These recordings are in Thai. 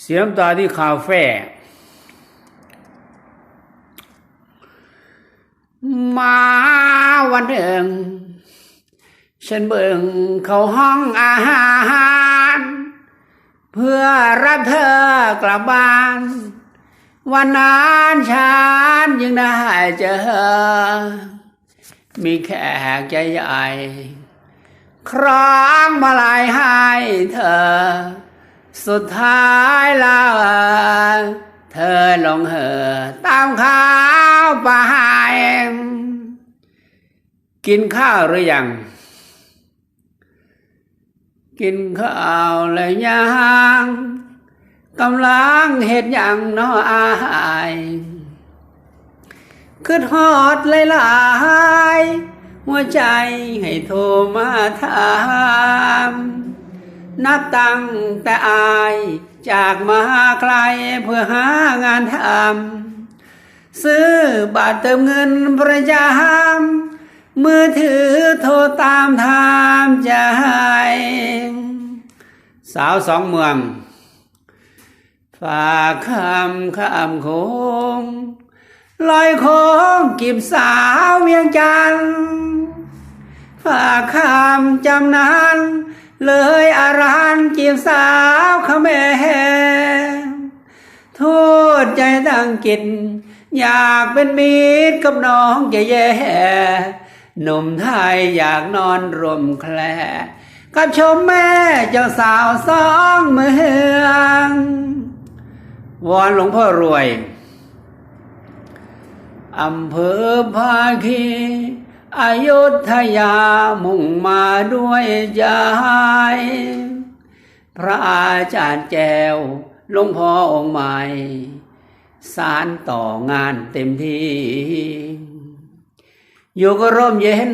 เสียน้ำตาที่คาเฟ่มาวันหนึ่ง ฉันเบิ่งเข้าห้องอาหาร เพื่อรับเธอกลับบ้าน วันนั้นฉันยังได้เจอ มีแขกใจใหญ่ ครองมาลายให้เธอ สุดท้ายแล้วเธอลงเหอะตามข้าวไปกินข้าวหรือยัง กินข้าวแล้วยังกำลังเห็ดยังน้ออายคือฮอดหลายๆหัวใจให้โทรมาถาม นับตั้งแต่อายจากมาไกลเพื่อหางานทำซื้อบาทเติมเงินประจำมือถือโทรตามถามใจ สาวสองเมือง ฝากคำคำคงลอยโค้งกีบสาวเวียงจันฝากคำจำนั้น เลยอารันจีบสาวเขมรโทษใจตั้งกิน อยากเป็นมิตรกับน้องแย่หนุ่มไทยอยากนอนรวมแคลกับชมแม่เจ้าสาวสองเมืองวอนหลวงพ่อรวยอำเภอภาคี อายุทยามุ่งมาด้วยใจพระอาจารย์แจวหลวงพ่อองค์ใหม่ สารต่องานเต็มที่ อยู่ก็ร่มเย็น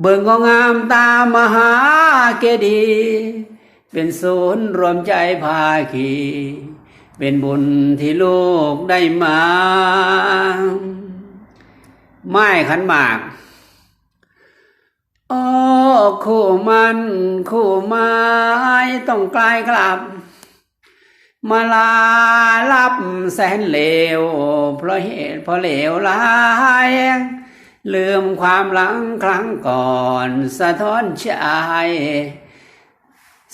เบิ่งก็งามตามมหาเกดี เป็นศูนย์รวมใจภาคี เป็นบุญที่ลูกได้มา ไม้ขันหมาก อ้คู่มันคู่ไม้ต้องกลายกลับ มาลาลับแสนเลวเพราะเหตุเพราะเหลวร้ายลืมความหลังครั้งก่อนสะท้อนใจ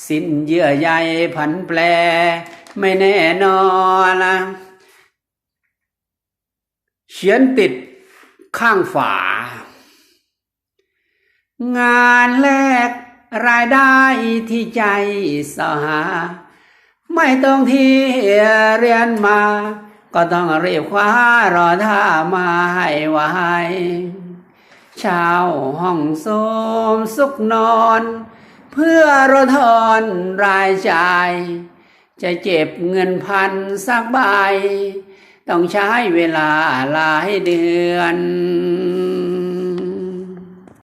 สิ้นเยื่อใยผันแปร ไม่แน่นอนนะเขียนติดข้างฝา งานแลกรายได้ที่ใจสหา ไม่ต้องที่เรียนมา ก็ต้องรีบคว้ารอท่ามาให้ไวเช้าห้องโสมสุขนอน เพื่อรดทอนรายจ่าย จะเจ็บเงินพันสักใบ ต้องใช้เวลาหลายเดือน